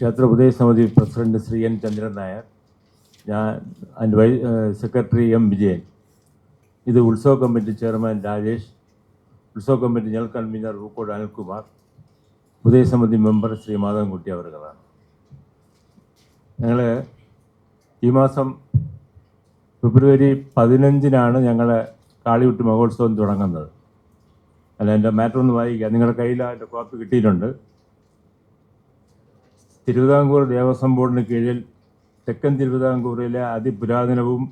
ക്ഷേത്ര സമിതി president Shri N Chandran Nair ഞാൻ അതിന്റെ വൈ സെക്രട്ടറി എം വിജയൻ ഇത് ഉത്സവ കമ്മിറ്റി ചെയർമാൻ രാജേഷ് ഉത്സവ committee general convener Pookode Anilkumar ഉപദേശ സമിതി മെമ്പർ ശ്രീ മാധവൻകുട്ടി അവർകളാണ് ഞങ്ങൾ ഈ മാസം ഫെബ്രുവരി പതിനഞ്ചിനാണ് ഞങ്ങൾ കാളിയുട്ടി മഹോത്സവം തുടങ്ങുന്നത്. അല്ല എന്റെ മാറ്റർ ഒന്ന് വായിക്കുക നിങ്ങളുടെ കയ്യിൽ അതിന്റെ കോപ്പി കിട്ടിയിട്ടുണ്ട്. തിരുവിതാംകൂർ ദേവസ്വം ബോർഡിന് കീഴിൽ തെക്കൻ തിരുവിതാംകൂറിലെ അതിപുരാതനവും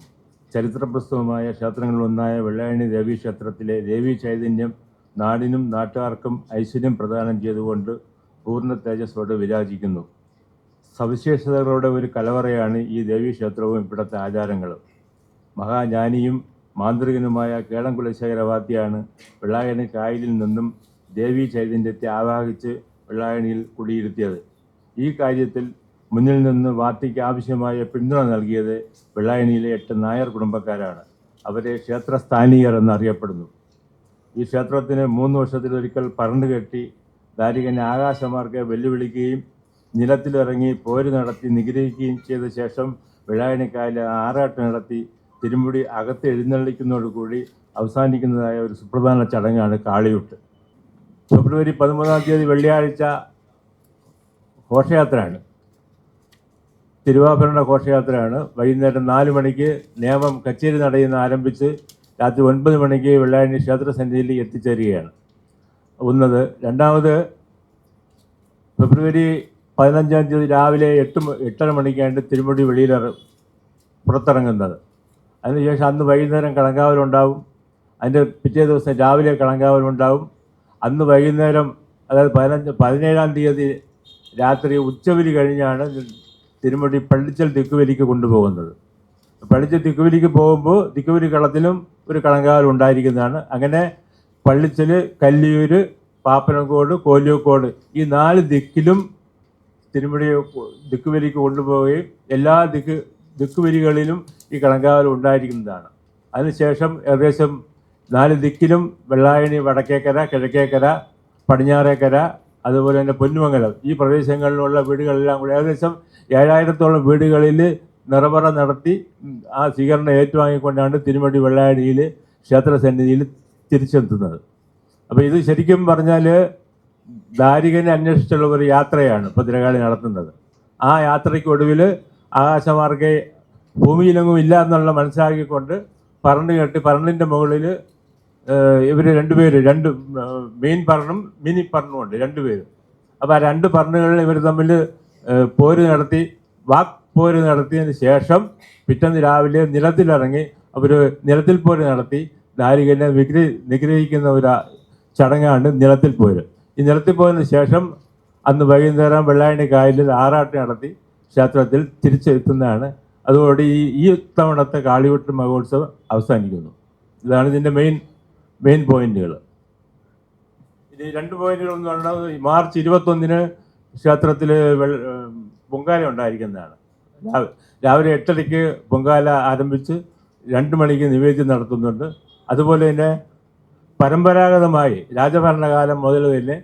ചരിത്രപ്രസ്തവുമായ ക്ഷേത്രങ്ങളിലൊന്നായ വെള്ളായണി ദേവീ ക്ഷേത്രത്തിലെ ദേവീ ചൈതന്യം നാടിനും നാട്ടുകാർക്കും ഐശ്വര്യം പ്രദാനം ചെയ്തുകൊണ്ട് പൂർണ തേജസ്സോടെ വിരാജിക്കുന്നു. സവിശേഷതകളുടെ ഒരു കലവറയാണ് ഈ ദേവീ ക്ഷേത്രവും ഇവിടുത്തെ ആചാരങ്ങളും. മഹാജ്ഞാനിയും മാന്ത്രികനുമായ കേളം കുലശേഖരവാദ്യയാണ് വെള്ളായണി കായലിൽ നിന്നും ദേവീ ചൈതന്യത്തെ ആവാഹിച്ച് വെള്ളായണിയിൽ കുടിയിരുത്തിയത്. ഈ കാര്യത്തിൽ മുന്നിൽ നിന്ന് വാർത്തയ്ക്ക് ആവശ്യമായ പിന്തുണ നൽകിയത് വെള്ളായണിയിലെ എട്ട് നായർ കുടുംബക്കാരാണ്. അവരെ ക്ഷേത്രസ്ഥാനീയർ എന്നറിയപ്പെടുന്നു. ഈ ക്ഷേത്രത്തിന് മൂന്ന് വർഷത്തിലൊരിക്കൽ പറണ്ട് കെട്ടി ദാരികനെ ആകാശമാർക്ക് വെല്ലുവിളിക്കുകയും നിലത്തിലിറങ്ങി പോര് നടത്തി നിഗ്രഹിക്കുകയും ചെയ്ത ശേഷം വെള്ളായണിക്കായൽ ആറാട്ട് നടത്തി തിരുമുടി അകത്ത് എഴുന്നള്ളിക്കുന്നതോടുകൂടി അവസാനിക്കുന്നതായ ഒരു സുപ്രധാന ചടങ്ങാണ് കാളിയൂട്ട്. ഫെബ്രുവരി പതിമൂന്നാം തീയതി വെള്ളിയാഴ്ച ഘോഷയാത്രയാണ്. തിരുവാഭരണ ഘോഷയാത്രയാണ്. വൈകുന്നേരം നാല് മണിക്ക് നേമം കച്ചേരി നടയിൽ നിന്ന് ആരംഭിച്ച് രാത്രി ഒൻപത് മണിക്ക് വെള്ളായണി ക്ഷേത്ര സന്നിധിയിൽ എത്തിച്ചേരുകയാണ്. ഒന്നത്. രണ്ടാമത് ഫെബ്രുവരി പതിനഞ്ചാം തീയതി രാവിലെ എട്ട് എട്ടര മണിക്കാണ് തിരുമുടി വെളിയിൽ പുറത്തിറങ്ങുന്നത്. അതിനുശേഷം അന്ന് വൈകുന്നേരം കളങ്കാവലുണ്ടാവും അതിന്റെ പിറ്റേ ദിവസം രാവിലെ കളങ്കാവലുണ്ടാവും അന്ന് വൈകുന്നേരം അതായത് പതിനഞ്ച് പതിനേഴാം തീയതി രാത്രി ഉച്ചവലി കഴിഞ്ഞാണ് തിരുമുടി പള്ളിച്ചൽ തിക്കുവലിക്ക് കൊണ്ടുപോകുന്നത്. പള്ളിച്ചൽ തിക്കുവലിക്ക് പോകുമ്പോൾ തിക്കുവലി കളത്തിലും ഒരു കളങ്കാവൽ ഉണ്ടായിരിക്കുന്നതാണ്. അങ്ങനെ പള്ളിച്ചൽ കല്ലിയൂര് പാപ്പനംകോട് കോലിയക്കോട് ഈ നാല് ദിക്കിലും തിരുമുടിയെ കൊ- ദിക്കുവലിക്ക് കൊണ്ടുപോവുകയും എല്ലാ ദിക്ക് ദിക്കുവലികളിലും ഈ കണങ്കാവൽ ഉണ്ടായിരിക്കുന്നതാണ്. അതിനുശേഷം ഏകദേശം നാല് ദിക്കിലും വെള്ളായണി വടക്കേക്കര കിഴക്കേക്കര പടിഞ്ഞാറേക്കര അതുപോലെ തന്നെ പൊന്നുമംഗലം. ഈ പ്രദേശങ്ങളിലുള്ള വീടുകളെല്ലാം കൂടി ഏകദേശം ഏഴായിരത്തോളം വീടുകളിൽ നിറപറ നടത്തി ആ സ്വീകരണം ഏറ്റുവാങ്ങിക്കൊണ്ടാണ് തിരുമടി വെള്ളാടിയിൽ ക്ഷേത്രസന്നിധിയിൽ തിരിച്ചെത്തുന്നത്. അപ്പോൾ ഇത് ശരിക്കും പറഞ്ഞാൽ ദാരികനെ അന്വേഷിച്ചുള്ള ഒരു യാത്രയാണ് ഭദ്രകാളി നടത്തുന്നത്. ആ യാത്രയ്ക്കൊടുവിൽ ആകാശമാർഗെ ഭൂമിയിലെങ്ങും ഇല്ല എന്നുള്ള മനസ്സിലാക്കിക്കൊണ്ട് പറഞ്ഞു കെട്ടി പറണ്ടിന്റെ മുകളിൽ ഇവർ രണ്ടുപേര് രണ്ട് മെയിൻ പറഞ്ഞും മിനി പറഞ്ഞും ഉണ്ട് രണ്ടുപേര് അപ്പോൾ ആ രണ്ട് പറഞ്ഞുകളിൽ ഇവർ തമ്മിൽ പോര് നടത്തി വാക്ക് പോര് നടത്തിയതിന് ശേഷം പിറ്റന്ന് രാവിലെ നിലത്തിലിറങ്ങി അവർ നിലത്തിൽ പോര് നടത്തി. ദാരികനെ വിഗ്രഹി നിഗ്രഹിക്കുന്ന ഒരു ചടങ്ങാണ് നിലത്തിൽ പോര്. ഈ നിലത്തിൽ പോയതിന് ശേഷം അന്ന് വൈകുന്നേരം വെള്ളായണി കായലിൽ ആറാട്ട് നടത്തി ക്ഷേത്രത്തിൽ തിരിച്ചെത്തുന്നതാണ്. അതോടെ ഈ ഈ തവണത്തെ കാളിവെട്ട് മഹോത്സവം അവസാനിക്കുന്നു. ഇതാണ് ഇതിന്റെ മെയിൻ മെയിൻ പോയിന്റുകൾ ഇനി രണ്ട് പോയിന്റുകൾ എന്ന് പറഞ്ഞാൽ മാർച്ച് ഇരുപത്തൊന്നിന് ക്ഷേത്രത്തിൽ പൊങ്കാല ഉണ്ടായിരിക്കുന്നതാണ്. രാവി- രാവിലെ എട്ടരയ്ക്ക് പൊങ്കാല ആരംഭിച്ച് രണ്ട് മണിക്ക് നിവേദ്യം നടത്തുന്നുണ്ട്. അതുപോലെ തന്നെ പരമ്പരാഗതമായി രാജഭരണകാലം മുതൽ തന്നെ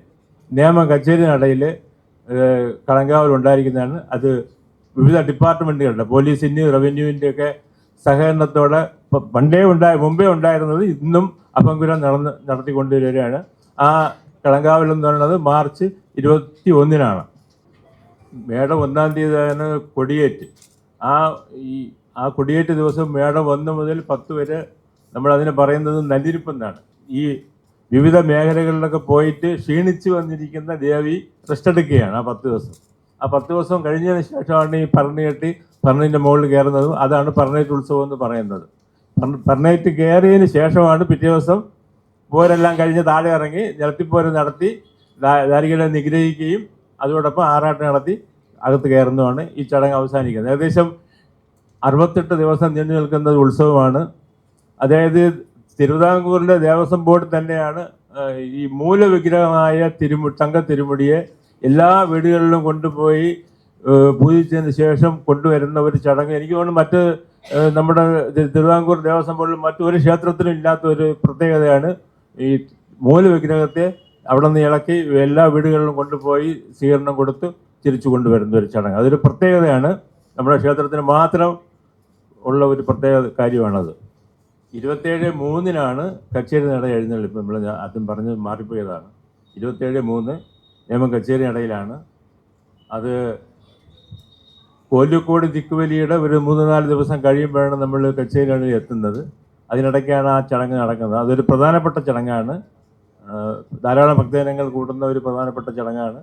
നിയമ കച്ചേരി നടയിൽ കളങ്കാവൽ ഉണ്ടായിരിക്കുന്നതാണ്. അത് വിവിധ ഡിപ്പാർട്ട്മെന്റുകളുടെ പോലീസിന്റെയും റവന്യൂവിന്റെ ഒക്കെ സഹകരണത്തോടെ പണ്ടേ ഉണ്ടായ മുമ്പേ ഉണ്ടായിരുന്നത് ഇന്നും അപങ്കുരം നടന്ന് നടത്തിക്കൊണ്ടുവരികയാണ്. ആ കളങ്കാവലം എന്ന് പറയുന്നത് മാർച്ച് ഇരുപത്തി ഒന്നിനാണ് മേടം ഒന്നാം തീയതിയാണ് കൊടിയേറ്റ്. ആ ഈ ആ കൊടിയേറ്റ് ദിവസം മേടം ഒന്ന് മുതൽ പത്ത് വരെ നമ്മൾ അതിനെ പറയുന്നത് നല്ലിരിപ്പെന്നാണ്. ഈ വിവിധ മേഖലകളിലൊക്കെ പോയിട്ട് ക്ഷീണിച്ച് വന്നിരിക്കുന്ന ദേവി റെസ്റ്റ് എടുക്കുകയാണ് ആ പത്ത് ദിവസം. ആ പത്ത് ദിവസം കഴിഞ്ഞതിന് ശേഷമാണ് ഈ ഭരണി കെട്ടി പറണിന്റെ മുകളിൽ കയറുന്നതും അതാണ് പറണേറ്റ് ഉത്സവം എന്ന് പറയുന്നത്. പറ- പറണേറ്റ് കയറിയതിന് ശേഷമാണ് പിറ്റേ ദിവസം പോരെല്ലാം കഴിഞ്ഞ് താഴെ ഇറങ്ങി നിലത്തിപ്പോര് നടത്തി ദാരികളെ നിഗ്രഹിക്കുകയും അതോടൊപ്പം ആറാട്ട് നടത്തി അകത്ത് കയറുന്നതാണ് ഈ ചടങ്ങ് അവസാനിക്കുന്നത്. ഏകദേശം അറുപത്തെട്ട് ദിവസം നീണ്ടു നിൽക്കുന്ന ഉത്സവമാണ്. അതായത് തിരുവിതാംകൂറിന്റെ ദേവസ്വം ബോർഡ് തന്നെയാണ് ഈ മൂലവിഗ്രഹമായ തിരുമു തങ്ക തിരുമുടിയെ എല്ലാ വീടുകളിലും കൊണ്ടുപോയി പൂജിച്ചതിന് ശേഷം കൊണ്ടുവരുന്ന ഒരു ചടങ്ങ്. എനിക്ക് തോന്നുന്നു മറ്റ് നമ്മുടെ തിരുവിതാംകൂർ ദേവസ്വം ബോർഡിൽ മറ്റൊരു ക്ഷേത്രത്തിലും ഇല്ലാത്ത ഒരു പ്രത്യേകതയാണ് ഈ മൂല വിഗ്രഹത്തെ അവിടെ നിന്ന് ഇളക്കി എല്ലാ വീടുകളിലും കൊണ്ടുപോയി സ്വീകരണം കൊടുത്ത് തിരിച്ചു കൊണ്ടുവരുന്ന ഒരു ചടങ്ങ്. അതൊരു പ്രത്യേകതയാണ്. നമ്മുടെ ക്ഷേത്രത്തിന് മാത്രം ഉള്ള ഒരു പ്രത്യേക കാര്യമാണത്. ഇരുപത്തേഴ് മൂന്നിനാണ് കച്ചേരി നട എഴുന്നള്ളിപ്പ്. നമ്മൾ ആദ്യം പറഞ്ഞ് മാറിപ്പോയതാണ്. ഇരുപത്തേഴ് മൂന്ന് നിയമം കച്ചേരി നടയിലാണ്. അത് കോല്ലിക്കോട് തിക്കുവലിയുടെ ഒരു മൂന്ന് നാല് ദിവസം കഴിയുമ്പോഴാണ് നമ്മൾ കച്ചേരികളിൽ എത്തുന്നത്. അതിനിടയ്ക്കാണ് ആ ചടങ്ങ് നടക്കുന്നത്. അതൊരു പ്രധാനപ്പെട്ട ചടങ്ങാണ്. ധാരാളം ഭക്തജനങ്ങൾ കൂടുന്ന ഒരു പ്രധാനപ്പെട്ട ചടങ്ങാണ്.